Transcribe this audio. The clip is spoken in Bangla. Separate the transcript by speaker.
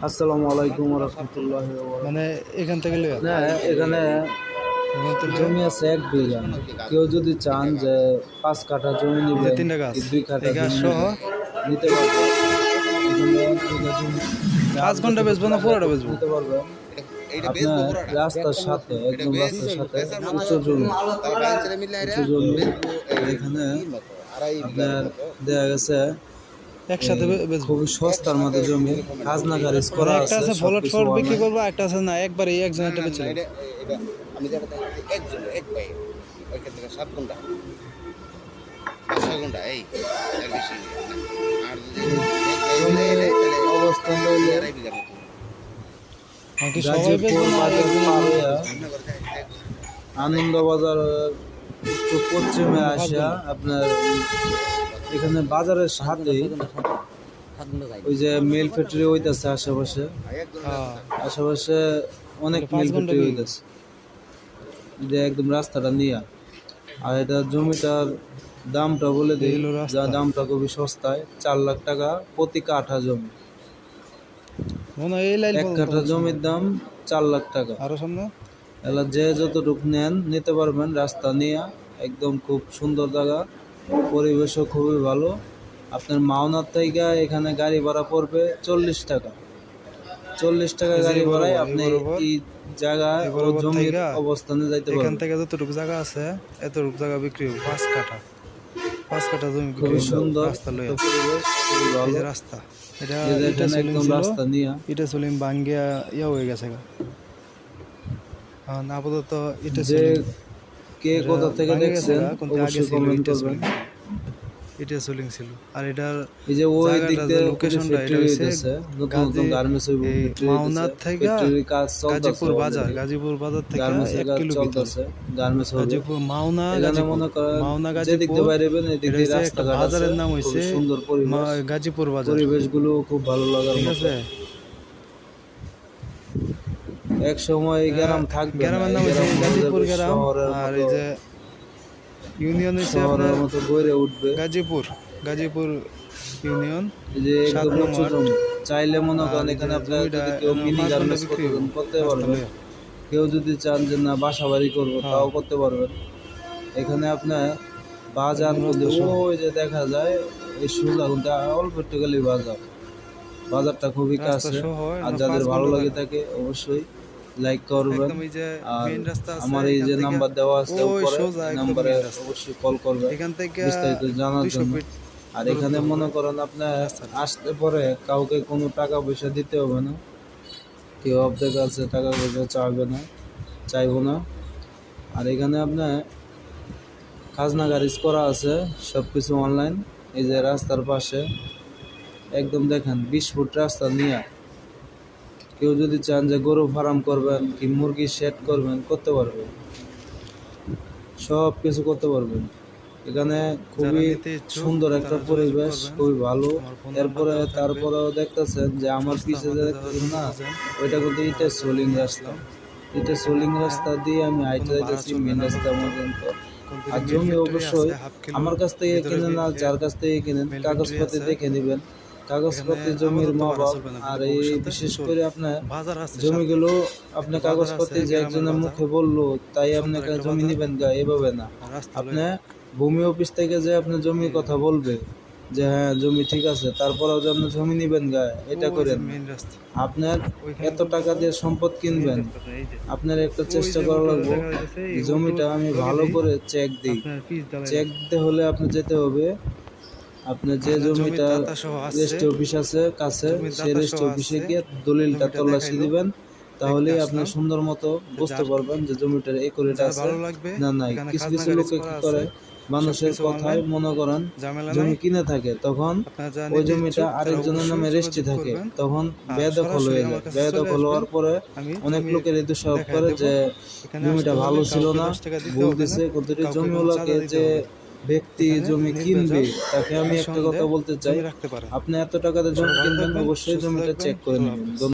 Speaker 1: আসসালামু আলাইকুম রহমতুল্লাহ
Speaker 2: মানে এখান থেকে
Speaker 1: না এখানে জমি আছে এক বিঘা। কেউ যদি চান যে পাঁচ কাঠা জমি নিবে
Speaker 2: তিনটা গাছ।
Speaker 1: দুই কাঠা
Speaker 2: গাছ সহ?
Speaker 1: নিতে পারবে
Speaker 2: পাঁচ ঘণ্টা বেচবো না পুরোটা বেচবো?
Speaker 1: নিতে পারবে আপনার রাস্তার সাথে একদম রাস্তার সাথে উঁচু জমি। উঁচু জমি। এখানে আপনার দেখা গেছে
Speaker 2: একসাথে বে- বেচবো।
Speaker 1: খুবই সস্তার মধ্যে জমি খাজনা খারিজ করা
Speaker 2: একটা
Speaker 1: আছে
Speaker 2: আছে ফলট
Speaker 1: সবকিছু
Speaker 2: বিক্রি করব একটা আছে না একবারে একজন একটা বেচে
Speaker 3: আমি যেটা এক ভাই ওইখান থেকে সাত ঘণ্টা ছয় ঘণ্টা এই বেশি আর যদি
Speaker 1: অবস্থান
Speaker 3: আড়াই মতো।
Speaker 1: আনন্দবাজার পশ্চিমে আসা আপনার এখানে বাজারের সাথে ওই যে মিল ফ্যাক্টরি হইতেছে আশেপাশে।
Speaker 2: হ্যাঁ।
Speaker 1: আশেপাশে অনেক মিল ফ্যাক্টরি হইতেছে যে একদম রাস্তাটা নিয়া। আর এটা জমিটার দামটা বলে দিই। যা দামটা খুবই সস্তায় চার লাখ টাকা প্রতি কাঠা জমি। এক কাঠা জমির দাম চার লাখ টাকা।
Speaker 2: আরও সামনে?
Speaker 1: এলা যে যতটুকু নেন নিতে পারবেন। রাস্তা নিয়ে একদম খুব সুন্দর জায়গা। পরিবেশও খুবই ভালো। আপনার মাওনার থেকে এখানে গাড়ি ভাড়া পড়বে চল্লিশ টাকা। চল্লিশ টাকা গাড়ি ভাড়ায় আপনি
Speaker 2: এই বরাবর
Speaker 1: জমির অবস্থানে যাইতে
Speaker 2: এখান থেকে যতটুকু জায়গা আছে এতটুকু জায়গা বিক্রি হবে। পাঁচ কাঠা। পাঁচ কাঠা জমি
Speaker 1: খুবই সুন্দর
Speaker 2: রাস্তা লইয়া
Speaker 1: খুবই
Speaker 2: এই
Speaker 1: ভালো।
Speaker 2: যে রাস্তা এটা এটা
Speaker 1: একদম রাস্তা নিয়ে।
Speaker 2: এটা চলিং বাঙ্গিয়া ইয়া হয়ে গেছে এখন আপাতত এটা
Speaker 1: যে
Speaker 2: চলিং
Speaker 1: কে কোথা থেকে দেখছেন অবশ্যই কমেন্ট করবেন।
Speaker 2: এটা চলিং ছিল। আর এটার
Speaker 1: এই যে ওই দিক
Speaker 2: লোকেশনটা এটা হইছে
Speaker 1: নতুন নতুন গার্মেন্টস
Speaker 2: এই মাওনার থেকে গাজীপুর বাজার গাজীপুর বাজার থেকে
Speaker 1: গার্মেন্টস
Speaker 2: এক কিলো ভিতর
Speaker 1: গার্মেন্টস হবে।
Speaker 2: গাজীপুর মাওনা গাজীপুর মাওনা গাজীপুর
Speaker 1: বাইরেবেন দিয়ে
Speaker 2: হচ্ছে একটা বাজারের নাম হইছে
Speaker 1: সুন্দর পরিবেশ।
Speaker 2: গাজীপুর বাজার।
Speaker 1: পরিবেশগুলো খুব ভালো লাগার
Speaker 2: ঠিক আছে?
Speaker 1: এক সময় গ্রাম থাকবে
Speaker 2: গ্রামের নাম হচ্ছে গাজীপুর গ্রাম আর এই যে ইউনিয়ন হচ্ছে আপনার
Speaker 1: মতো গড়ে উঠবে
Speaker 2: গাজীপুর গাজীপুর ইউনিয়ন
Speaker 1: যে
Speaker 2: সাত নম্বর।
Speaker 1: চাইলে মনে করেন এখানে আপনার যদি কেউ মিনি গার্মেন্টস করতে। পারবেন কেউ যদি চান যে না বাসা বাড়ি করব
Speaker 2: হ্যাঁ।
Speaker 1: তাও করতে পারবেন এখানে আপনার বাজার মধ্যে ওই যে দেখা যায় এই সুন্দর কিন্তু অল্প একটু গেলে বাজার বাজারটা খুবই কাছে আর যাদের ভালো লাগে। থাকে অবশ্যই লাইক করবেন।
Speaker 2: একদম এই যে
Speaker 1: আর
Speaker 2: মেইন রাস্তা আছে
Speaker 1: আমার এই যে নাম্বার দেওয়া আছে উপরে নাম্বারে অবশ্যই কল করবেন।
Speaker 2: এখান থেকে
Speaker 1: বিস্তারিত জানার জন্য। আর এখানে মনে করেন আপনার আসতে পরে কাউকে কোনো টাকা পয়সা দিতে হবে না। কেউ আপনার কাছে টাকা পয়সা চাইবে না চাইব না। আর এখানে আপনার খাজনা গাড়িজ করা আছে সব কিছু অনলাইন এই যে রাস্তার পাশে একদম দেখেন বিশ ফুট রাস্তা নিয়ে। কেউ যদি চান যে গরু ফার্ম করবেন কি মুরগি শেড করবেন করতে পারবেন। সব কিছু করতে পারবেন। এখানে খুবই সুন্দর একটা পরিবেশ খুবই ভালো।
Speaker 2: আমার
Speaker 1: এরপরে তারপরেও দেখতেছেন যে আমার পিছে যে দেখতেছেন না ওইটা কিন্তু ইটা সোলিং রাস্তা। এটা সোলিং রাস্তা দিয়ে আমি
Speaker 2: কোনো
Speaker 1: যাইতেছি মেন রাস্তা পর্যন্ত। আর জমি অবশ্যই আমার কাছ থেকে কিনেন না যার কাছ থেকে কিনেন কাগজপত্র
Speaker 2: factory
Speaker 1: দেখে নেবেন। কাগজপত্র জমির
Speaker 2: আপাতত
Speaker 1: মা
Speaker 2: ভাড়া
Speaker 1: বাপ
Speaker 2: চলবে না,
Speaker 1: আর এই বিশেষ করে আপনার জমিগুলো আপনি কাগজপত্রে যে একজনের মুখে বলল তাই আপনি
Speaker 2: সুন্দর একটা
Speaker 1: জমি। নিবেন গা এভাবে না। আপনি ভূমি অফিস থেকে যে আপনি জমির কথা বলবে যে হ্যাঁ জমি ঠিক আছে তারপরেও যে আপনি জমি নিবেন গা এটা করেন আপনার এত টাকা দিয়ে সম্পদ কিনবেন আপনার একটা চেষ্টা করা লাগবে। জমিটা আমি ভালো করে চেক দিই। চেক দিতে হলে আপনি যেতে হবে। আপনার যে জমিটা
Speaker 2: সহ আছে,
Speaker 1: রেজিস্ট্রি অফিস আছে কাছে সেই রেজিস্ট্রি অফিসে গিয়ে দলিলটা
Speaker 2: জমিটা
Speaker 1: তল্লাশি দিবেন তাহলেই আপনি সুন্দর মতো বুঝতে পারবেন যে জমিটার একুরেট আছে। না নাই কিছু কিছু লোকে কি করে মানুষের কথায় মনে করেন জমি কিনে থাকে তখন ওই জমিটা আরেকজনের নামে রেজিস্ট্রি থাকে। তখন বেদখল হয়ে যায়। বেদখল হওয়ার পরে অনেক লোকের দোষারোপ
Speaker 2: দেখা
Speaker 1: করে যে জমিটা ভালো ছিল না
Speaker 2: 10 টাকা দিতে
Speaker 1: ভুল দিছে প্রতিটি জমিওয়ালাকে যে। ব্যক্তি জমি কিনবে তাকে আমি একটা কথা বলতে চাই। আপনি এত টাকাতে জমি কিনবেন অবশ্যই জমিটা চেক করে নেবেন।